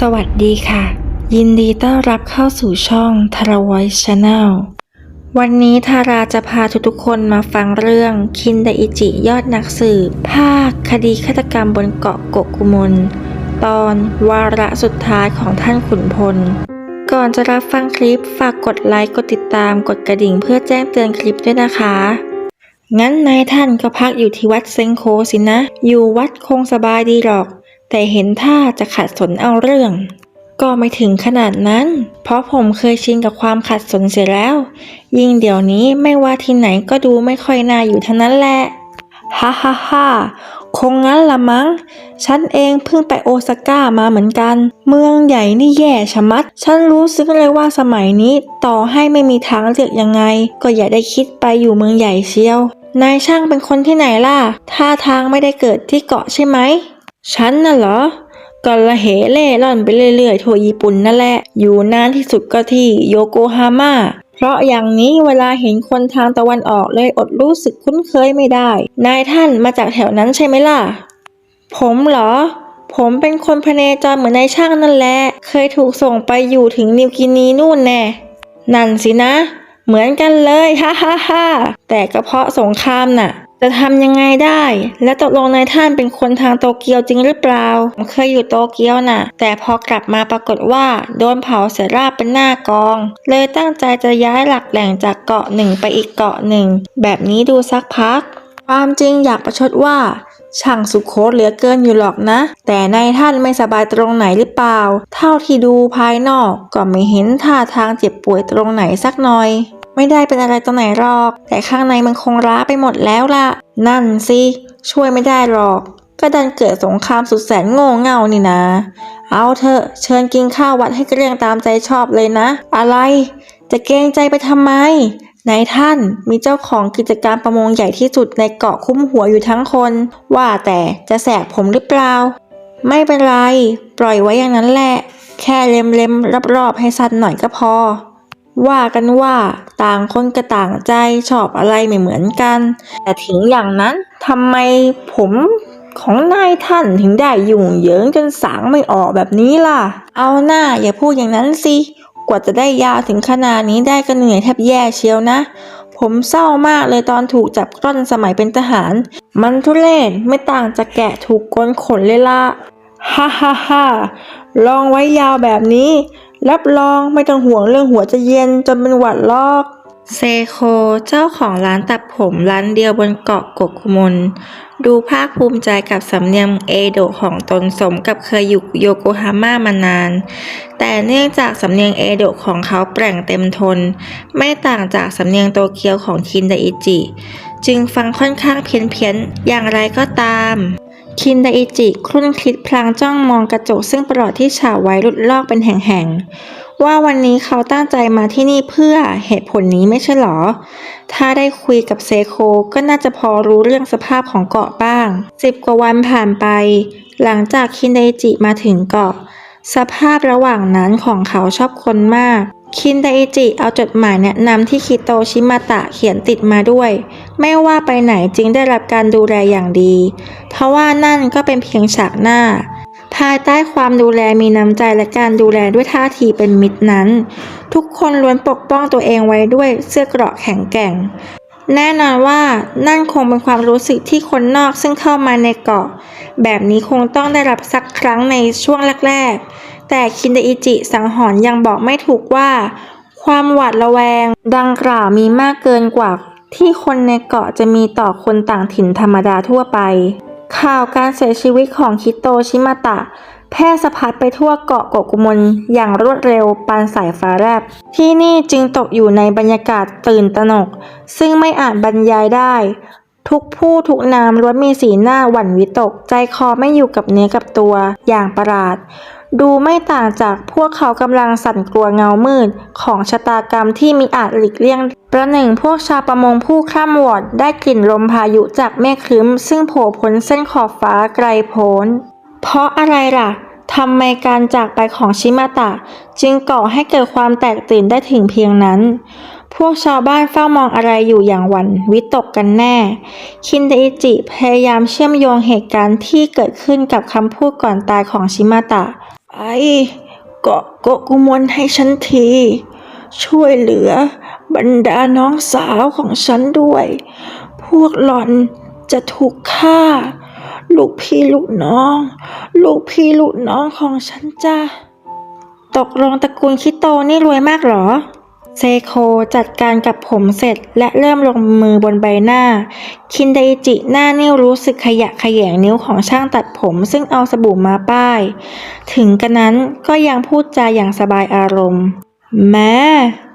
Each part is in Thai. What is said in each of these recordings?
สวัสดีค่ะ ยินดีต้อนรับเข้าสู่ช่องทารวอยชาแนลวันนี้ทาราจะพาทุกๆคนมาฟังเรื่องคินไดอิจิยอดนักสืบภาคคดีฆาตกรรมบนเกาะโกกุมลตอนวาระสุดท้ายของท่านขุนพล ก่อนจะรับฟังคลิปฝากกดไลค์กดติดตามกดกระดิ่งเพื่อแจ้งเตือนคลิปด้วยนะคะ งั้นนายท่านก็พักอยู่ที่วัดเซงโคสินะ อยู่วัดคงสบายดีหรอก แต่เห็นท่าจะขัดสนเอาเรื่อง ก็ไม่ถึงขนาดนั้น เพราะผมเคยชินกับความขัดสนเสียแล้ว ยิ่งเดี๋ยวนี้ไม่ว่าที่ไหนก็ดูไม่ค่อยน่าอยู่ทั้งนั้นแหละฮ่าฮ่าฮ่าคงงั้นละมั้ง ฉันเองเพิ่งไปโอซาก้ามาเหมือนกัน เมืองใหญ่นี่แย่ชะมัด ฉันรู้สึกเลยว่าสมัยนี้ต่อให้ไม่มีทางเลือกยังไง ก็อย่าได้คิดไปอยู่เมืองใหญ่เชียว นายช่างเป็นคนที่ไหนล่ะ ท่าทางไม่ได้เกิดที่เกาะใช่ไหม ฉันน่ะเหรอก็ละเหเล่ร่อนไปเรื่อยๆทั่วญี่ปุ่นนั่นแหละ อยู่นานที่สุดก็ที่โยโกฮาม่า เพราะอย่างนี้เวลาเห็นคนทางตะวันออกเลยอดรู้สึกคุ้นเคยไม่ได้ นายท่านมาจากแถวนั้นใช่ไหมล่ะ ผมเหรอ ผมเป็นคนพเนจรเหมือนนายช่างนั่นแหละ เคยถูกส่งไปอยู่ถึงนิวกินีนู่นแน่นั่นสินะ เหมือนกันเลยฮ่าฮ่าฮ่าแต่ก็เพาะสงครามน่ะ จะทำยังไงได้ และตกลงนายท่านเป็นคนทางโตเกียวจริงหรือเปล่าผมเคยอยู่โตเกียวน่ะ แต่พอกลับมาปรากฏว่า โดนเผาเสียราบเป็นหน้ากอง เลยตั้งใจจะย้ายหลักแหล่งจากเกาะหนึ่งไปอีกเกาะหนึ่ง แบบนี้ดูสักพัก ความจริงอยากประชดว่าช่างสุโคตเหลือเกินอยู่หรอกนะ แต่นายท่านไม่สบายตรงไหนหรือเปล่า เท่าที่ดูภายนอกก็ไม่เห็นท่าทางเจ็บป่วยตรงไหนสักหน่อย ไม่ได้เป็นอะไรตรงไหนหรอก แต่ข้างในมันคงร้าไปหมดแล้วล่ะ นั่นสิ ช่วยไม่ได้หรอก ก็ดันเกิดสงครามสุดแสนโง่เง่านี่นะ เอาเถอะ เชิญกินข้าววัดให้เกลี้ยงตามใจชอบเลยนะ อะไร จะเกรงใจไปทำไมนายท่านมีเจ้าของกิจการประมงใหญ่ที่สุดในเกาะคุ้มหัวอยู่ทั้งคน ว่าแต่จะแสกผมหรือเปล่า ไม่เป็นไร ปล่อยไว้อย่างนั้นแหละ แค่เล็มๆรอบๆให้สั้นหน่อยก็พอ ว่ากันว่าต่างคนก็ต่างใจชอบอะไรไม่เหมือนกัน แต่ถึงอย่างนั้นทำไมผมของนายท่านถึงได้ยุ่งเหยิงจนสางไม่ออกแบบนี้ล่ะ เอาหน้าอย่าพูดอย่างนั้นสิ กว่าจะได้ยาวถึงขนาดนี้ได้ก็เหนื่อยแทบแย่เชียวนะ ผมเศร้ามากเลยตอนถูกจับกล้อนสมัยเป็นทหาร มันทุเรศไม่ต่างจากแกะถูกโกนขนเลยล่ะ ฮ่าฮ่าฮ่าลองไว้ยาวแบบนี้ รับรองไม่ต้องห่วงเรื่องหัวจะเย็นจนเป็นหวัดลอก เซโคเจ้าของร้านตัดผมร้านเดียวบนเกาะกกุมนดูภาคภูมิใจกับสำเนียงเอโดะของตนสมกับเคยอยู่โยโกฮาม่ามานาน แต่เนื่องจากสำเนียงเอโดะของเขาแปร่งเต็มทน ไม่ต่างจากสำเนียงโตเกียวของคินไดอิจิ จึงฟังค่อนข้างเพี้ยนๆ อย่างไรก็ตาม คินไดอิจิครุ่นคิดพลางจ้องมองกระจกซึ่งประหลอดที่ฉาบไว้หลุดลอกเป็นแห่งๆ ว่าวันนี้เขาตั้งใจมาที่นี่เพื่อเหตุผลนี้ไม่ใช่หรอ ถ้าได้คุยกับเซโคก็น่าจะพอรู้เรื่องสภาพของเกาะบ้างสิบกว่าวันผ่านไป หลังจากคินไดจิมาถึงเกาะ สภาพระหว่างนั้นของเขาชอบคนมาก คินไดจิ เอาจดหมายแนะนำที่คิโตชิมาตะเขียนติดมาด้วย ไม่ว่าไปไหนจึงได้รับการดูแลอย่างดี เพราะว่านั่นก็เป็นเพียงฉากหน้า ภายใต้ความดูแลมีน้ำใจและการดูแลด้วยท่าทีเป็นมิตรนั้น ทุกคนล้วนปกป้องตัวเองไว้ด้วยเสื้อเกราะแข็งแกร่ง แน่นอนว่านั่นคงเป็นความรู้สึกที่คนนอกซึ่งเข้ามาในเกาะ แบบนี้คงต้องได้รับสักครั้งในช่วงแรกๆ แต่คินเดอิจิสังหรณ์ยังบอกไม่ถูกว่า ความหวาดระแวง ดังกล่าวมีมากเกินกว่าที่คนในเกาะจะมีต่อคนต่างถิ่นธรรมดาทั่วไป ข่าวการเสียชีวิตของคิโตชิมาตะ แพร่สะพัดไปทั่วเกาะโกกุมลอย่างรวดเร็วปานสายฟ้าแลบ ที่นี่จึงตกอยู่ในบรรยากาศตื่นตระหนก ซึ่งไม่อาจบรรยายได้ ทุกผู้ทุกนามล้วนมีสีหน้าหวั่นวิตก ใจคอไม่อยู่กับเนื้อกับตัวอย่างประหลาด ดูไม่ต่างจากพวกเขากำลังสั่นกลัวเงามืด ของชะตากรรมที่มิอาจหลีกเลี่ยง ประหนึ่งพวกชาวประมงผู้ข้ามวอดได้กลิ่นลมพายุจากเมฆครึ้ม ซึ่งโผล่พ้นเส้นขอบฟ้าไกลโพ้น เพราะอะไรล่ะทำไมการจากไปของชิมาตะ จึงก่อให้เกิดความแตกตื่นได้ถึงเพียงนั้น พวกชาวบ้านเฝ้ามองอะไรอยู่อย่างหวั่นวิตกกันแน่ คินเดอิจิพยายามเชื่อมโยงเหตุการณ์ที่เกิดขึ้นกับคำพูดก่อนตายของชิมาตะ ไอ้เกาะโกะกุมลให้ฉันที ช่วยเหลือบรรดาน้องสาวของฉันด้วย พวกหล่อนจะถูกฆ่า ลูกพี่ลูกน้อง ลูกพี่ลูกน้องของฉันจ้าตกลงตระกูลคิโตนี่รวยมากเหรอ เซโคจัดการกับผมเสร็จและเริ่มลงมือบนใบหน้า คินไดจิหน้านิ้วรู้สึกขยะแขยงนิ้วของช่างตัดผมซึ่งเอาสบู่มาป้าย ถึงกระนั้นก็ยังพูดจาอย่างสบายอารมณ์ แม้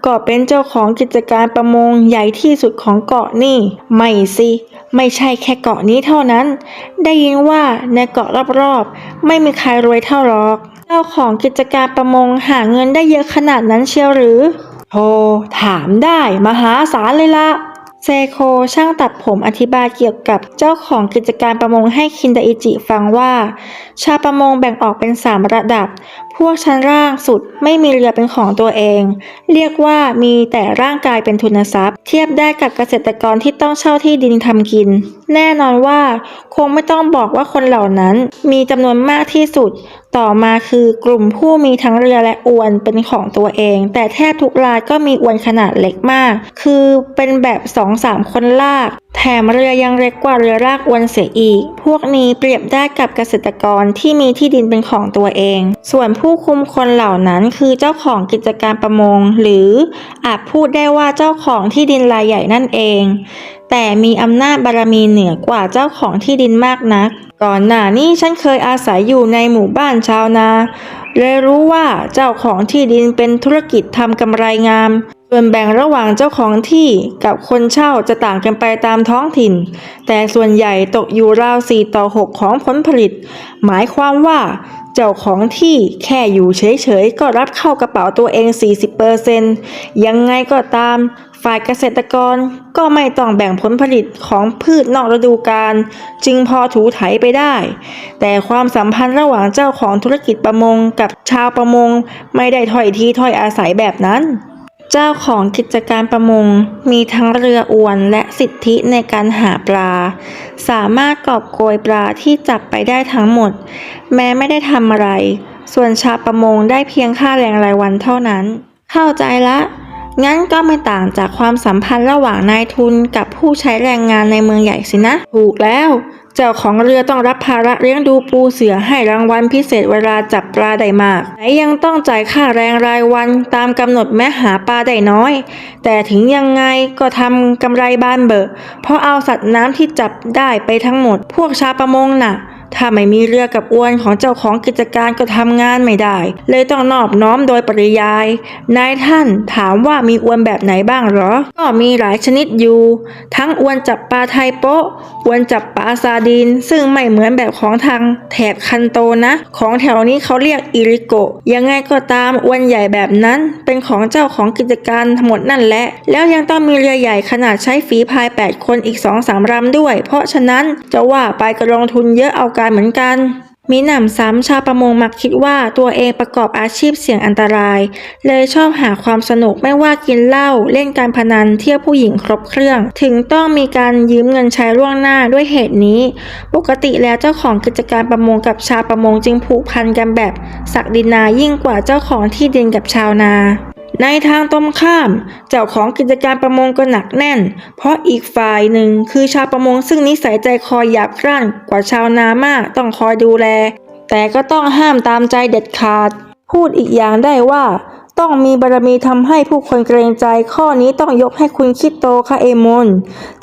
ก็เป็นเจ้าของกิจการประมงใหญ่ที่สุดของเกาะนี่ ไม่สิ ไม่ใช่แค่เกาะนี้เท่านั้น ได้ยินว่าในเกาะรอบๆ ไม่มีใครรวยเท่าหรอก เจ้าของกิจการประมงหาเงินได้เยอะขนาดนั้นเชียวหรือ โธ่ถามได้มหาศาลเลยละเซโคช่างตัดผมอธิบายเกี่ยวกับเจ้าของกิจการประมงให้คินไดอิจิฟังว่า ชาวประมงแบ่งออกเป็นสามระดับ พวกชั้นล่างสุดไม่มีเรือเป็นของตัวเอง เรียกว่ามีแต่ร่างกายเป็นทุนทรัพย์ เทียบได้กับเกษตรกรที่ต้องเช่าที่ดินทำกิน แน่นอนว่าคงไม่ต้องบอกว่าคนเหล่านั้นมีจำนวนมากที่สุด ต่อมาคือกลุ่มผู้มีทั้งเรือและอวนเป็นของตัวเอง แต่แทบทุกรายก็มีอวนขนาดเล็กมาก คือเป็นแบบสองสามคนลาก แถมเรือยังเล็กกว่าเรือลากอวนเสียอีก พวกนี้เปรียบได้กับเกษตรกรที่มีที่ดินเป็นของตัวเอง ส่วนผู้คุมคนเหล่านั้นคือเจ้าของกิจการประมง หรืออาจพูดได้ว่าเจ้าของที่ดินรายใหญ่นั่นเอง แต่มีอำนาจบารมีเหนือกว่าเจ้าของที่ดินมากนัก ก่อนหน้านี้ฉันเคยอาศัยอยู่ในหมู่บ้านชาวนาเลยรู้ว่าเจ้าของที่ดินเป็นธุรกิจทำกำไรงาม ส่วนแบ่งระหว่างเจ้าของที่กับคนเช่าจะต่างกันไปตามท้องถิ่น แต่ส่วนใหญ่ตกอยู่ราว 4 ต่อ 6 ของผลผลิต หมายความว่าเจ้าของที่แค่อยู่เฉยๆ ก็รับเข้ากระเป๋าตัวเอง 40%ยังไงก็ตาม ฝ่ายเกษตรกรก็ไม่ต้องแบ่งผลผลิตของพืชนอกฤดูกาลจึงพอถูไถไปได้ แต่ความสัมพันธ์ระหว่างเจ้าของธุรกิจประมงกับชาวประมงไม่ได้ถ้อยทีถ้อยอาศัยแบบนั้น เจ้าของกิจการประมงมีทั้งเรืออวนและสิทธิในการหาปลา สามารถกอบโกยปลาที่จับไปได้ทั้งหมด แม้ไม่ได้ทำอะไร ส่วนชาวประมงได้เพียงค่าแรงรายวันเท่านั้น เข้าใจละ งั้นก็ไม่ต่างจากความสัมพันธ์ระหว่างนายทุนกับผู้ใช้แรงงานในเมืองใหญ่สินะ ถูกแล้ว เจ้าของเรือต้องรับภาระเลี้ยงดูปูเสือให้รางวัลพิเศษเวลาจับปลาได้มากไหนยังต้องจ่ายค่าแรงรายวันตามกำหนดแม้หาปลาได้น้อย แต่ถึงยังไงก็ทำกำไรบานเบอะเพราะเอาสัตว์น้ำที่จับได้ไปทั้งหมด พวกชาวประมงน่ะ ถ้าไม่มีเรือกับอวนของเจ้าของกิจการก็ทำงานไม่ได้ เลยต้องนอบน้อมโดยปริยาย นายท่านถามว่ามีอวนแบบไหนบ้างเหรอ ก็มีหลายชนิดอยู่ ทั้งอวนจับปลาไทยโป๊ะอวนจับปลาซาดิน ซึ่งไม่เหมือนแบบของทางแถบคันโตนะ ของแถวนี้เขาเรียกอิริโกะยังไงก็ตามอวนใหญ่แบบนั้นเป็นของเจ้าของกิจการทั้งหมดนั่นแหละ แล้วยังต้องมีเรือใหญ่ขนาดใช้ฝีพาย 8 คนอีก2-3ลำด้วย เพราะฉะนั้นจะว่าไปก็ลงทุนเยอะเอาการเหมือนกัน มีหนำซ้ำชาวประมงมักคิดว่าตัวเองประกอบอาชีพเสี่ยงอันตราย เลยชอบหาความสนุกไม่ว่ากินเหล้าเล่นการพนันเที่ยวผู้หญิงครบเครื่อง ถึงต้องมีการยืมเงินใช้ล่วงหน้าด้วยเหตุนี้ ปกติแล้วเจ้าของกิจการประมงกับชาวประมงจึงผูกพันกันแบบ ศักดินายิ่งกว่าเจ้าของที่ดินกับชาวนา ในทางตรงข้าม เจ้าของกิจการประมงก็หนักแน่น เพราะอีกฝ่ายหนึ่งคือชาวประมงซึ่งนิสัยใจคอหยาบกร้านกว่าชาวนามากต้องคอยดูแล แต่ก็ต้องห้ามตามใจเด็ดขาด พูดอีกอย่างได้ว่า ต้องมีบารมีทำให้ผู้คนเกรงใจข้อนี้ต้องยกให้คุณคิดโตคาเอมอน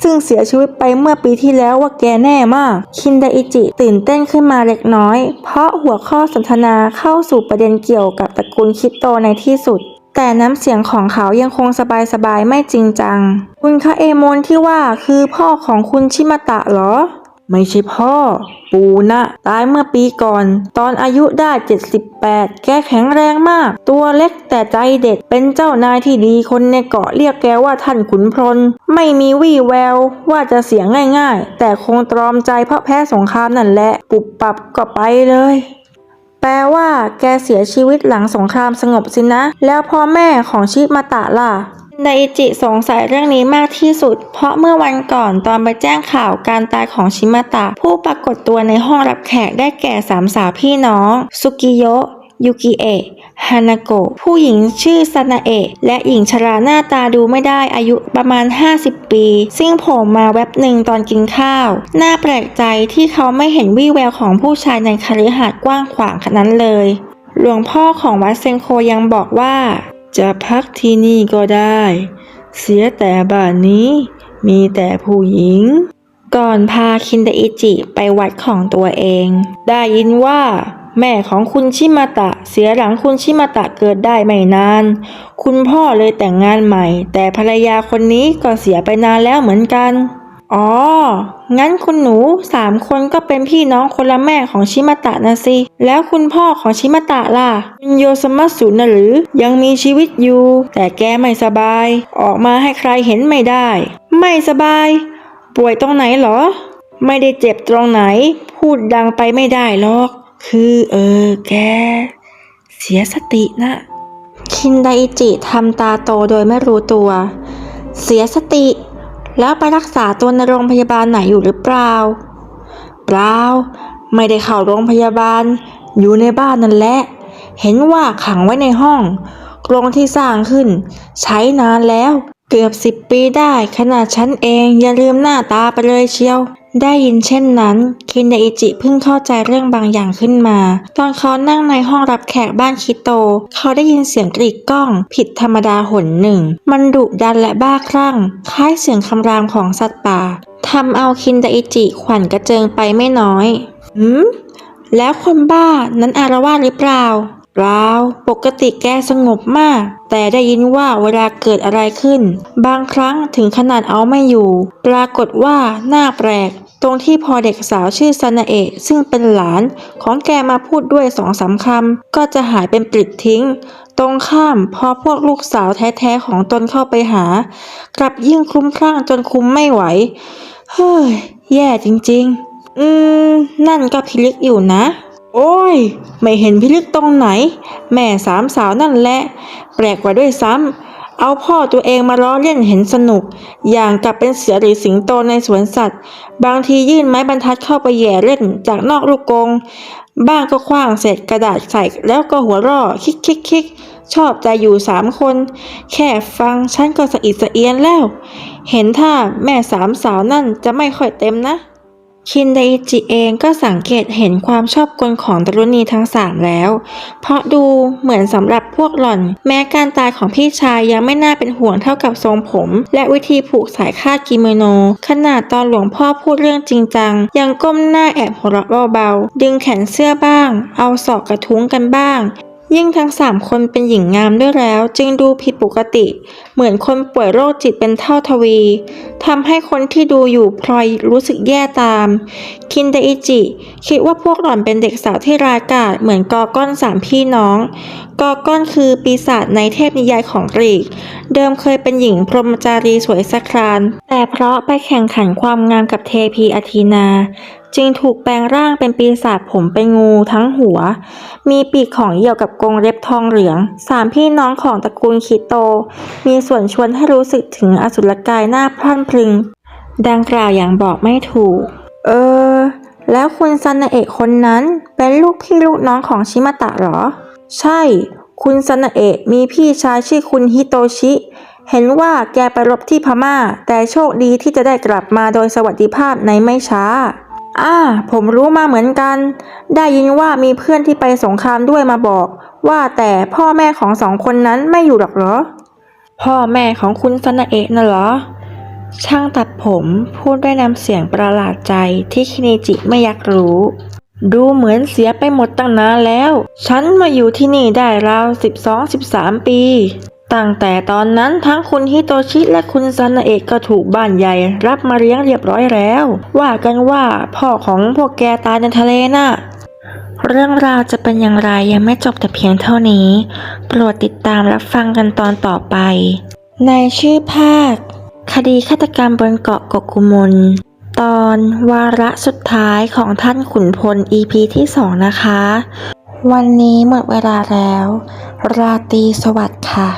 ซึ่งเสียชีวิตไปเมื่อปีที่แล้วว่าแกแน่มาก คินไดอิจิตื่นเต้นขึ้นมาเล็กน้อย เพราะหัวข้อสนทนาเข้าสู่ประเด็นเกี่ยวกับตระกูลคิดโตในที่สุด แต่น้ำเสียงของเขายังคงสบายๆไม่จริงจัง คุณคาเอโมนที่ว่าคือพ่อของคุณชิมาตะเหรอ ไม่ใช่พ่อ ปูนะตายเมื่อปีก่อน ตอนอายุได้ 78 แกแข็งแรงมาก ตัวเล็กแต่ใจเด็ด เป็นเจ้านายที่ดีคนในเกาะเรียกแกว่าท่านขุนพล ไม่มีวี่แววว่าจะเสียง่ายๆ แต่คงตรอมใจเพราะแพ้สงครามนั่นแหละ ปุบปับก็ไปเลย แปลว่าแกเสียชีวิตหลังสงครามสงบสินะ แล้วพ่อแม่ของชิมาตะล่ะไดอิจิสงสัยเรื่องนี้มากที่สุด เพราะเมื่อวันก่อนตอนไปแจ้งข่าวการตายของชิมาตะ ผู้ปรากฏตัวในห้องรับแขกได้แก่สามสาวพี่น้อง สุกิโยะ ยูกิเอะ ฮานาโกะผู้หญิงชื่อซานาเอะและหญิงชราหน้าตาดูไม่ได้อายุประมาณ 50 ปี ซึ่งโผล่มาแวบหนึ่งตอนกินข้าว น่าแปลกใจที่เขาไม่เห็นวี่แววของผู้ชายในคฤหาสน์กว้างขวางขนาดนั้นเลย หลวงพ่อของวัดเซนโคยังบอกว่า จะพักที่นี่ก็ได้ เสียแต่บ้านนี้มีแต่ผู้หญิง ก่อนพาคินเดอิจิไปวัดของตัวเอง ได้ยินว่า แม่ของคุณชิมาตะเสียหลังคุณชิมาตะเกิดได้ไม่นาน คุณพ่อเลยแต่งงานใหม่ แต่ภรรยาคนนี้ก็เสียไปนานแล้วเหมือนกัน อ๋อ งั้นคุณหนูสามคนก็เป็นพี่น้องคนละแม่ของชิมาตะนะสิ แล้วคุณพ่อของชิมาตะล่ะ คุณโยสมัตสุนะหรือ ยังมีชีวิตอยู่ แต่แกไม่สบาย ออกมาให้ใครเห็นไม่ได้ ไม่สบาย ป่วยตรงไหนเหรอ ไม่ได้เจ็บตรงไหน พูดดังไปไม่ได้หรอก คือเออแก เสียสตินะคินไดอิจิทำตาโตโดยไม่รู้ตัว เสียสติ แล้วไปรักษาตัวในโรงพยาบาลไหนอยู่หรือเปล่า เปล่า ไม่ได้เข้าโรงพยาบาล อยู่ในบ้านนั่นแหละ เห็นว่าขังไว้ในห้องกรงที่สร้างขึ้น ใช้นานแล้ว เกือบสิบปีได้ขนาดฉันเองอย่าลืมหน้าตาไปเลยเชียว ได้ยินเช่นนั้น คินเดอิจิเพิ่งเข้าใจเรื่องบางอย่างขึ้นมา ตอนเขานั่งในห้องรับแขกบ้านคิโต เขาได้ยินเสียงกรีดก้องผิดธรรมดาหนหนึ่ง มันดุดันและบ้าคลั่ง คล้ายเสียงคำรามของสัตว์ป่าทำเอาคินเดอิจิขวัญกระเจิงไปไม่น้อย หืม แล้วคนบ้านั้นอารวาสหรือเปล่า เปล่าปกติแกสงบมาก แต่ได้ยินว่าเวลาเกิดอะไรขึ้น บางครั้งถึงขนาดเอาไม่อยู่ ปรากฏว่าหน่าแปลก ตรงที่พอเด็กสาวชื่อซานาเอะซึ่งเป็นหลานของแกมาพูดด้วยสองสามคำ ก็จะหายเป็นปลิดทิ้ง ตรงข้ามพอพวกลูกสาวแท้ๆของตนเข้าไปหา กลับยิ่งคลุ้มคลั่งจนคุมไม่ไหว เฮ้ย แย่จริง ๆ อืม นั่นก็พิลึกอยู่นะ โอ้ย ไม่เห็นพิลึกตรงไหน แม่สามสาวนั่นแหละ แปลกกว่าด้วยซ้ำ เอาพ่อตัวเองมาล้อเล่นเห็นสนุก อย่างกับเป็นเสือหรือสิงโตในสวนสัตว์ บางทียื่นไม้บรรทัดเข้าไปแหย่เล่นจากนอกลูกกง บ้างก็คว้างเศษกระดาษใส่แล้วก็หัวราะคิกคิกคิกชอบใจอยู่สามคน แค่ฟังฉันก็สะอิดสะเอียนแล้ว เห็นท่าแม่สามสาวนั่นจะไม่ค่อยเต็มนะ คินไดอิจิเองก็สังเกตเห็นความชอบกลของดารุณีทั้งสามแล้ว เพราะดูเหมือนสำหรับพวกหล่อน แม้การตายของพี่ชายยังไม่น่าเป็นห่วงเท่ากับทรงผม และวิธีผูกสายคาดกิโมโน ขนาดตอนหลวงพ่อพูดเรื่องจริงจัง ยังก้มหน้าแอบหัวเราะเบาๆ ดึงแขนเสื้อบ้าง เอาศอกกระทุ้งกันบ้าง ยิ่งทั้งสามคนเป็นหญิงงามด้วยแล้ว จึงดูผิดปกติ เหมือนคนป่วยโรคจิตเป็นเท่าทวีทำให้คนที่ดูอยู่พลอยรู้สึกแย่ตาม คินเดอิจิ คิดว่าพวกหล่อนเป็นเด็กสาวที่ร้ายกาจเหมือนกอก้อนสามพี่น้อง กอก้อนคือปีศาจในเทพนิยายของกรีก เดิมเคยเป็นหญิงพรหมจารีสวยสะคราน แต่เพราะไปแข่งขันความงามกับเทพีอาทีนา จึงถูกแปลงร่างเป็นปีศาจผมเป็นงูทั้งหัว มีปีกของเหยี่ยวกับกรงเล็บทองเหลือง สามพี่น้องของตระกูลคิโต มีส่วนชวนให้รู้สึกถึงอสุรกายหน้าพรั่นพรึง ดังกล่าวอย่างบอกไม่ถูก เออ แล้วคุณซันนาเอะคนนั้นเป็นลูกพี่ลูกน้องของชิมาตะเหรอ ใช่ คุณซันาเอะมีพี่ชายชื่อคุณฮิโตชิ เห็นว่าแกไปรบที่พม่า แต่โชคดีที่จะได้กลับมาโดยสวัสดิภาพในไม่ช้าอ่าผมรู้มาเหมือนกัน ได้ยินว่ามีเพื่อนที่ไปสงครามด้วยมาบอก ว่าแต่พ่อแม่ของสองคนนั้นไม่อยู่หรอกเหรอ พ่อแม่ของคุณซันนาเอะน่ะเหรอ ช่างตัดผมพูดด้วยน้ำเสียงประหลาดใจที่คินิจิไม่อยากรู้ ดูเหมือนเสียไปหมดตั้งนานแล้ว ฉันมาอยู่ที่นี่ได้ราว 12-13 ปี ตั้งแต่ตอนนั้นทั้งคุณฮิโตชิและคุณซานเอะก็ถูกบ้านใหญ่ รับมาเลี้ยงเรียบร้อยแล้ว ว่ากันว่าพ่อของพวกแกตายในทะเลน่ะ เรื่องราวจะเป็นอย่างไรยังไม่จบแต่เพียงเท่านี้ โปรดติดตามรับฟังกันตอนต่อไป ในชื่อภาค คดีฆาตกรรมบนเกาะกกุมล ตอนวาระสุดท้ายของท่านขุนพล EP ที่ 2 นะคะ วันนี้หมดเวลาแล้ว ราตรีสวัสดิ์ค่ะ